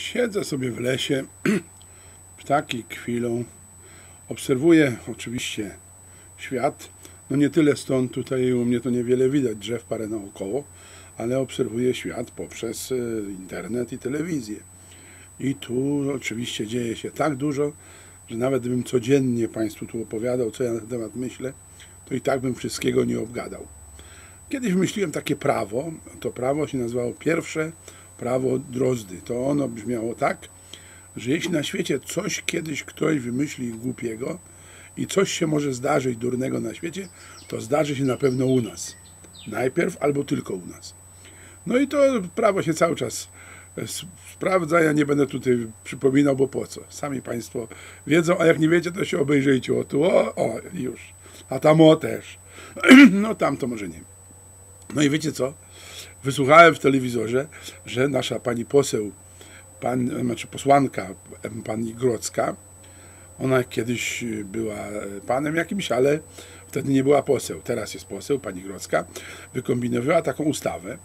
Siedzę sobie w lesie, ptaki kwilą, obserwuję oczywiście świat. No nie tyle stąd, tutaj u mnie to niewiele widać, drzew parę naokoło, ale obserwuję świat poprzez y, internet i telewizję. I tu oczywiście dzieje się tak dużo, że nawet gdybym codziennie Państwu tu opowiadał, co ja na ten temat myślę, to i tak bym wszystkiego nie obgadał. Kiedyś wymyśliłem takie prawo, to prawo się nazywało pierwsze prawo Drozdy. To ono brzmiało tak, że jeśli na świecie coś kiedyś ktoś wymyśli głupiego i coś się może zdarzyć durnego na świecie, to zdarzy się na pewno u nas. Najpierw albo tylko u nas. No i to prawo się cały czas sprawdza. Ja nie będę tutaj przypominał, bo po co? Sami Państwo wiedzą, a jak nie wiecie, to się obejrzyjcie. O tu, o, o, już. A tam o też. No tam to może nie. No i wiecie co? Wysłuchałem w telewizorze, że nasza pani poseł, pan, znaczy posłanka pani Grodzka, ona kiedyś była panem jakimś, ale wtedy nie była poseł. Teraz jest poseł, pani Grodzka, wykombinowała taką ustawę,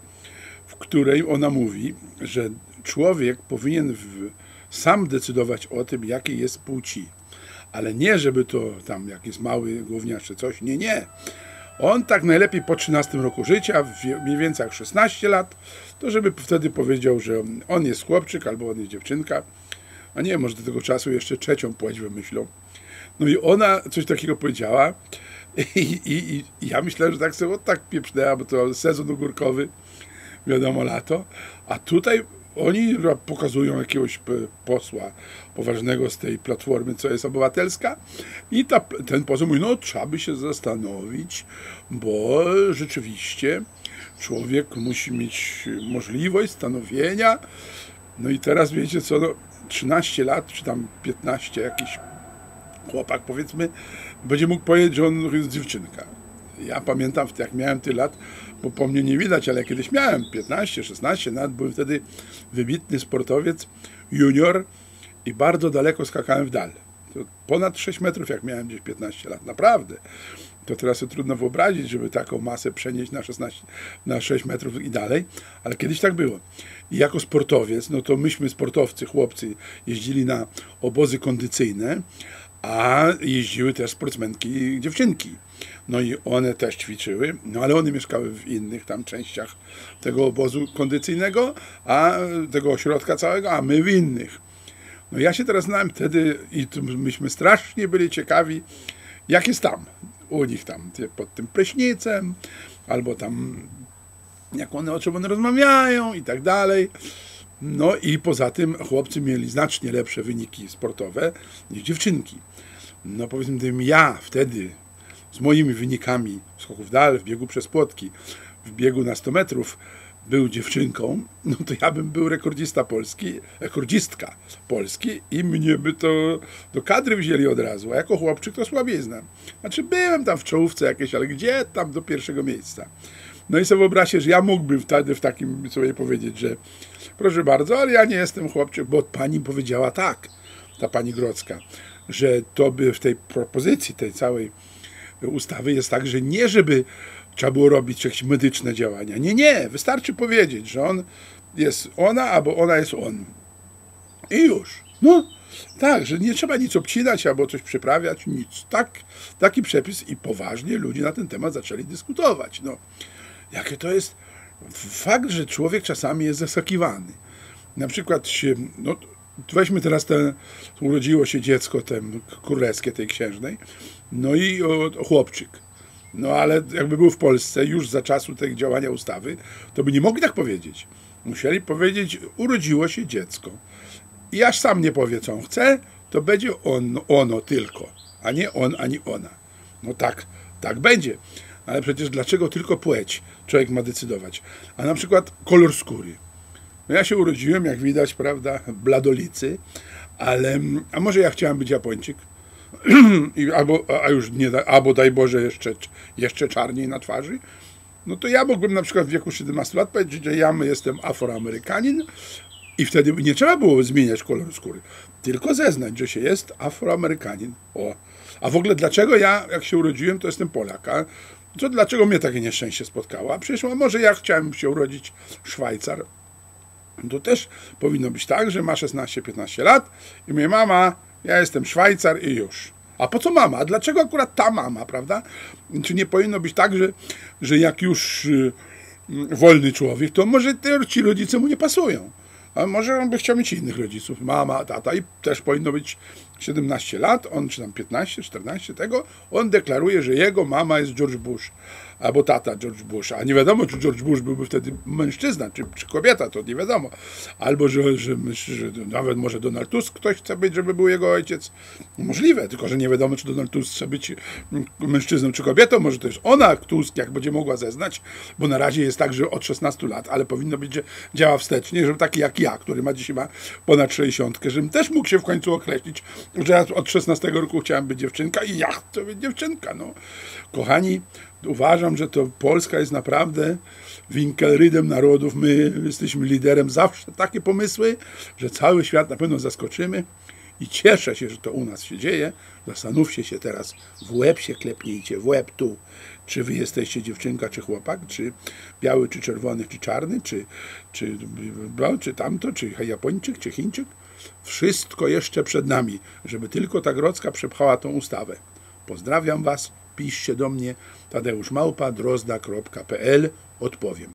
w której ona mówi, że człowiek powinien w, sam decydować o tym, jakiej jest płci. Ale nie, żeby to tam jakiś mały gówniarz czy coś. Nie, nie. On tak najlepiej po 13 roku życia, mniej więcej jak 16 lat, to żeby wtedy powiedział, że on jest chłopczyk albo on jest dziewczynka. A nie, może do tego czasu jeszcze trzecią płeć wymyślą. No i ona coś takiego powiedziała i, i, i ja myślałem, że tak sobie tak pieprznęła, bo to sezon ogórkowy, wiadomo, lato. A tutaj oni pokazują jakiegoś posła poważnego z tej platformy, co jest obywatelska i ta, ten poseł mówi, no trzeba by się zastanowić, bo rzeczywiście człowiek musi mieć możliwość stanowienia. No i teraz wiecie co, no, 13 lat, czy tam 15, jakiś chłopak powiedzmy, będzie mógł powiedzieć, że on jest dziewczynka. Ja pamiętam, jak miałem tyle lat, bo po mnie nie widać, ale kiedyś miałem 15, 16 lat, byłem wtedy wybitny sportowiec, junior i bardzo daleko skakałem w dal. Ponad 6 metrów, jak miałem gdzieś 15 lat, naprawdę. To teraz sobie trudno wyobrazić, żeby taką masę przenieść na, 16, na 6 metrów i dalej, ale kiedyś tak było. I jako sportowiec, no to myśmy sportowcy, chłopcy, jeździli na obozy kondycyjne, a jeździły też sportsmenki, dziewczynki. No i one też ćwiczyły, no ale one mieszkały w innych tam częściach tego obozu kondycyjnego, a tego ośrodka całego, a my w innych. No ja się teraz znałem wtedy i myśmy strasznie byli ciekawi, jak jest tam, u nich tam, pod tym prysznicem, albo tam jak one, o czym one rozmawiają i tak dalej. No i poza tym chłopcy mieli znacznie lepsze wyniki sportowe niż dziewczynki. No powiedzmy, gdybym ja wtedy z moimi wynikami skoków dal, w biegu przez płotki, w biegu na 100 metrów był dziewczynką, no to ja bym był rekordzista polski, rekordzistka Polski i mnie by to do kadry wzięli od razu, a jako chłopczyk to słabizna. Znaczy byłem tam w czołówce jakieś, ale gdzie tam do pierwszego miejsca? No i sobie wyobraźcie, że ja mógłbym wtedy w takim sobie powiedzieć, że proszę bardzo, ale ja nie jestem chłopczyk, bo pani powiedziała tak, ta pani Grodzka, że to by w tej propozycji, tej całej ustawy jest tak, że nie żeby trzeba było robić jakieś medyczne działania. Nie, nie. Wystarczy powiedzieć, że on jest ona, albo ona jest on. I już. No, tak, że nie trzeba nic obcinać albo coś przyprawiać, nic. Tak, taki przepis i poważnie ludzie na ten temat zaczęli dyskutować. No, jakie to jest fakt, że człowiek czasami jest zasakiwany. Na przykład się, no, weźmy teraz ten, urodziło się dziecko ten królewskie tej księżnej, no i o, o chłopczyk. No ale jakby był w Polsce już za czasu tego działania ustawy, to by nie mogli tak powiedzieć. Musieli powiedzieć, urodziło się dziecko. I aż sam nie powie, co on chce, to będzie on, ono tylko, a nie on, ani ona. No tak, tak będzie. Ale przecież dlaczego tylko płeć człowiek ma decydować? A na przykład kolor skóry. No ja się urodziłem, jak widać, prawda, bladolicy, ale, a może ja chciałem być Japończyk? albo, a już nie, albo daj Boże jeszcze, jeszcze czarniej na twarzy, no to ja mógłbym na przykład w wieku 17 lat powiedzieć, że ja jestem afroamerykanin i wtedy nie trzeba było zmieniać koloru skóry, tylko zeznać, że się jest afroamerykanin. O. A w ogóle dlaczego ja, jak się urodziłem, to jestem Polak, a co, dlaczego mnie takie nieszczęście spotkało? A przecież a może ja chciałem się urodzić Szwajcar, To też powinno być tak, że ma 16-15 lat i mówi, mama, ja jestem Szwajcar i już. A po co mama? Dlaczego akurat ta mama, prawda? Czy nie powinno być tak, że, że jak już y, wolny człowiek, to może ci rodzice mu nie pasują. A może on by chciał mieć innych rodziców, mama, tata i też powinno być 17 lat, on czy tam 15, 14 tego, on deklaruje, że jego mama jest George Bush albo tata George Bush, a nie wiadomo, czy George Bush byłby wtedy mężczyzna, czy, czy kobieta, to nie wiadomo. Albo, że, że, że nawet może Donald Tusk ktoś chce być, żeby był jego ojciec. Możliwe, tylko że nie wiadomo, czy Donald Tusk chce być mężczyzną, czy kobietą. Może to jest ona, Tusk, jak będzie mogła zeznać, bo na razie jest tak, że od 16 lat, ale powinno być, że działa wstecznie, żeby taki jak ja, który ma dzisiaj ma ponad 60, żebym też mógł się w końcu określić, że ja od 16 roku chciałem być dziewczynka i ja chcę być dziewczynka. No. Kochani, uważam, że to Polska jest naprawdę winkelrydem narodów. My jesteśmy liderem zawsze takie pomysły, że cały świat na pewno zaskoczymy i cieszę się, że to u nas się dzieje. Zastanówcie się teraz, w łeb się klepnijcie, w łeb tu, czy wy jesteście dziewczynka, czy chłopak, czy biały, czy czerwony, czy czarny, czy, czy, czy tamto, czy Japończyk, czy Chińczyk. Wszystko jeszcze przed nami, żeby tylko ta Grodzka przepchała tą ustawę. Pozdrawiam Was, piszcie do mnie tadeuszmałpa.drozda.pl odpowiem.